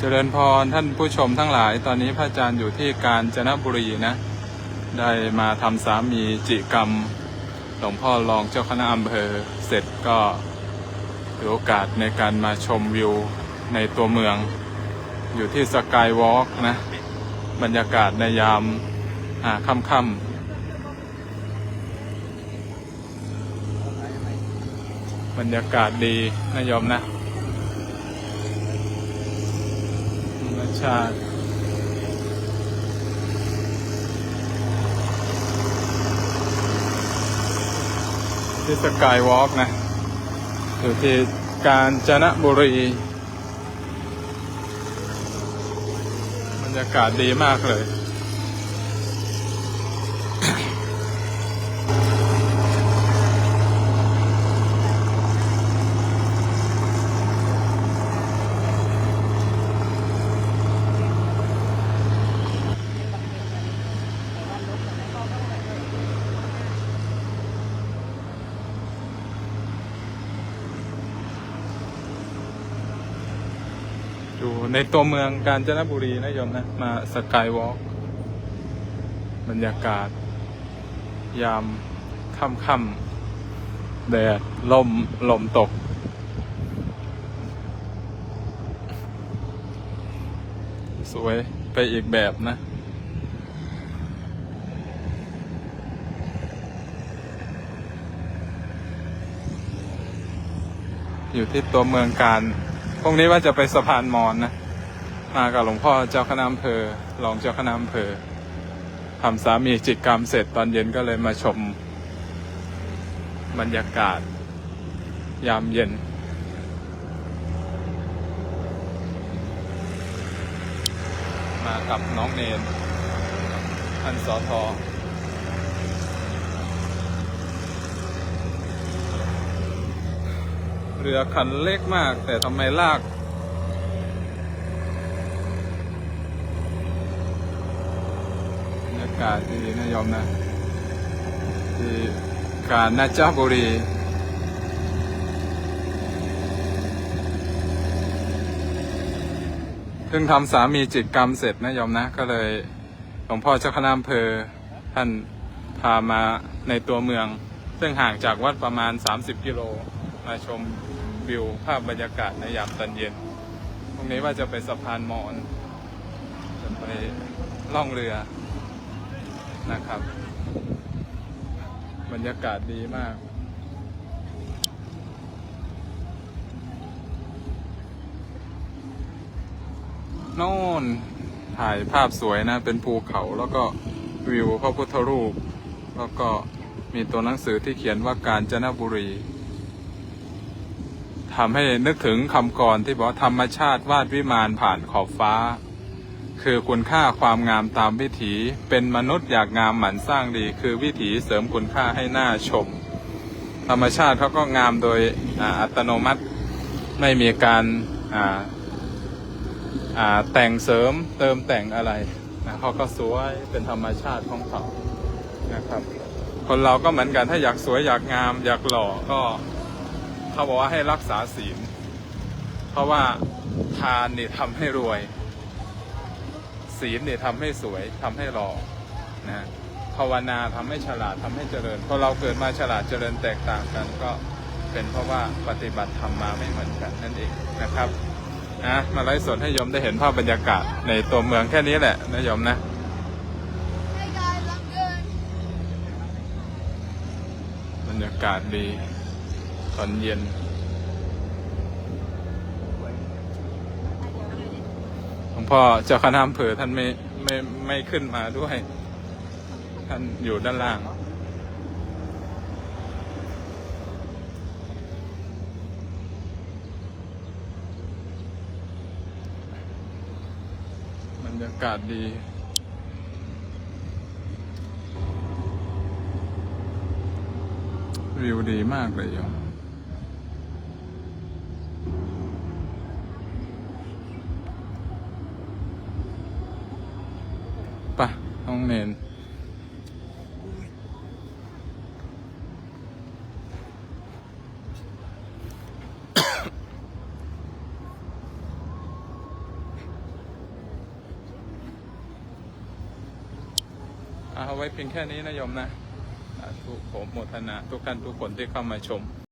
เจริญพรท่านผู้ชมทั้งหลาย ตอนนี้พระอาจารย์อยู่ที่กาญจนบุรีนะ ได้มาทำสามีจิกรรมหลวงพ่อรองเจ้าคณะอำเภอเสร็จก็ถือโอกาสในการมาชมวิวในตัวเมือง อยู่ที่สกายวอล์กนะ บรรยากาศในยามอ่าค่ำๆบรรยากาศดีนะโยมนะ ธ รมชาติที่สกายวอล์กนะอยู่ที่กาญจนบุรีบรรยากาศดีมากเลยูในตัวเมืองกาญจนบุรีนะโยมนะ มาสกายวอล์กบรรยากาศ ยามค่ำๆแดดลม ลมตก สวยไปอีกแบบนะอยู่ที่ตัวเมืองการ รุ่งนี้ว่าจะไปสะพานมอนนะ มากับหลวงพ่อเจ้าคณะอำเภอรองเจ้าคณะอำเภอทำสามีจิตกรรมเสร็จตอนเย็นก็เลยมาชม บรรยากาศ ยามเย็น มากับน้องเนนท่านสอทอ รือคันเล็กมาก แต่ทำไมลาก บรรยากาศดีนะโยมนะ ที่กาญนาจบุรีเพิ่งทำสามีจิตกรรมเสร็จนะโยมนะ ก็เลยหลวงพ่อเจ้าคณะอำเภอท่านพามาในตัวเมือง ซึ่งห่างจากวัดประมาณ 30 กิโล มาชมวิวภาพบรรยากาศในยามตอนเย็น ตรงนี้ว่าจะไปสะพานมอนจะไปล่องเรือนะครับ บรรยากาศดีมากโน่นถ่ายภาพสวยนะ เป็นภูเขาแล้วก็วิวพระพุทธรูป แล้วก็มีตัวหนังสือที่เขียนว่าการจนบุรี ทำให้นึกถึงคำกรที่บอกธรรมชาติวาดวิมานผ่านขอบฟ้า คือคุณค่าความงามตามวิถีเป็นมนุษย์อยากงามหมั่นสร้างดี คือวิถีเสริมคุณค่าให้หน้าชม ธรรมชาติเขาก็งามโดยอ,อัตโนมัติไม่มีการแต่งเสริมเติมแต่งอะไรนะเขาก็สวยเป็นธรรมชาติของเขานะครับ คนเราก็เหมือนกันถ้าอยากสวยอยากงาม อยากหล่อก็ เขาบอกว่าให้รักษาศีล เพราะว่าทานเนี่ยทำให้รวย ศีลเนี่ยทำให้สวยทำให้หล่อนะภาวนาทำให้ฉลาดทำให้เจริญพอเราเกิดมาฉลาดเจริญแตกต่างกันก็เป็นเพราะว่าปฏิบัติธรรมมาไม่เหมือนกันนั่นเองนะครับนะมาไลฟ์สดให้โยมได้เห็นภาพบรรยากาศในตัวเมืองแค่นี้แหละนะโยมนะบรรยากาศดี ตอนเย็น หลวงพ่อเจ้าคณะอำเภอท่านไม่ไม่ไม่ขึ้นมาด้วย ท่านอยู่ด้านล่างบรรยากาศดีวิวดีมากเลยโยม องเนนเอาไว้เพียงแค่นี้นะยมนะทุกโมทนาทุกท่านทุกคนที่เข้ามาชม